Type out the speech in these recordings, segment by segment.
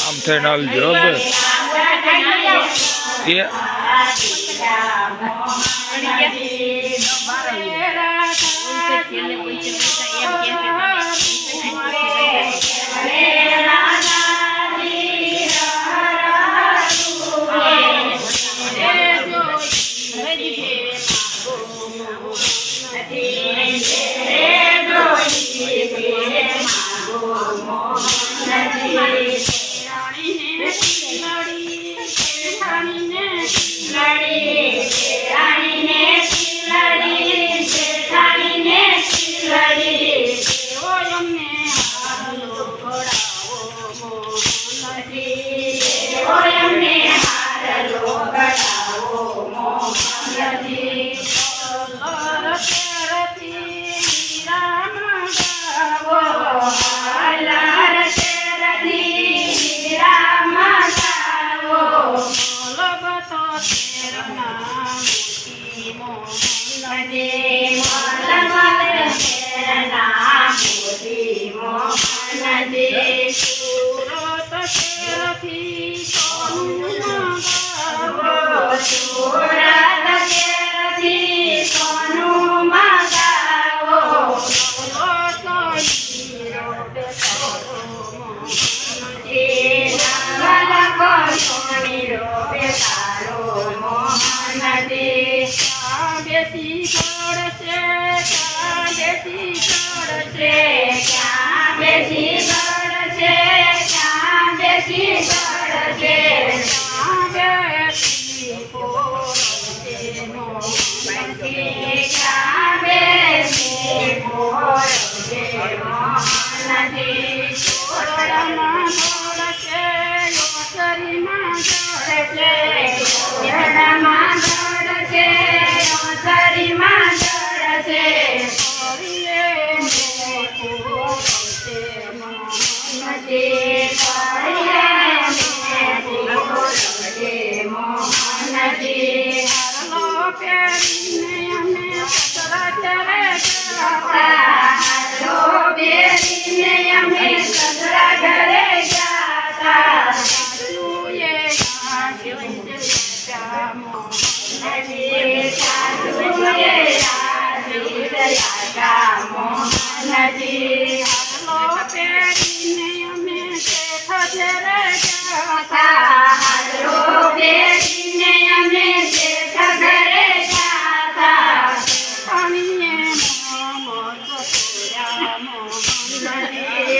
આમ થઈને આવજો હો બસ. એ Hare પહેરીને અમે હરલો પહેરીને અમે કચરા ઘરે ગયા સાસુએ ગાંઠ્યું જગ્યા મોહનજી સાસુએ ગાંઠ્યું જગ્યા મોહનજી પહેરીને અમે શેઠ ઘરે ગયા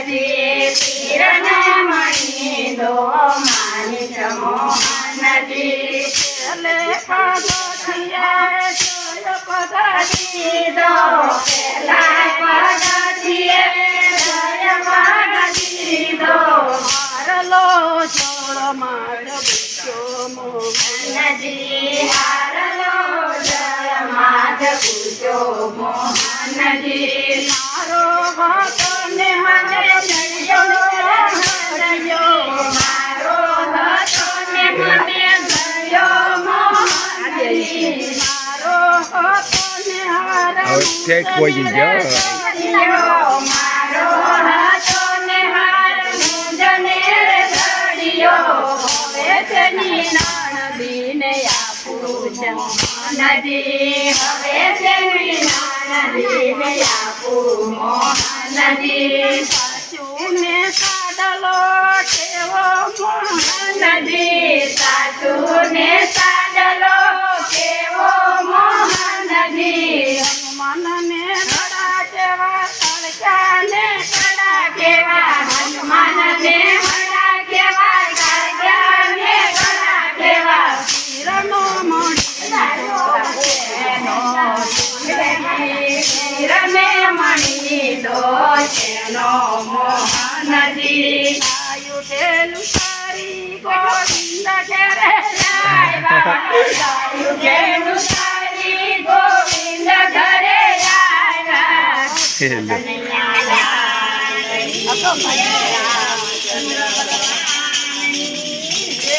મનજી કિરણ મણી દો માની જમો મનજી લે પાદો થિયે સોય પદાજી દો પેલા પદાજીએ સોય પદાજી દો હારલો જોડો માર બુચો મો મનજી હારલો જય માધ બુચો મો Take what you got. નદી હવે Pradesh. તેનો મોહ નથી આયુઠેલું સારી ગોવિંદ ઘેરે જાય બાબા આયુઠેલું સારી ગોવિંદ ઘરે જાય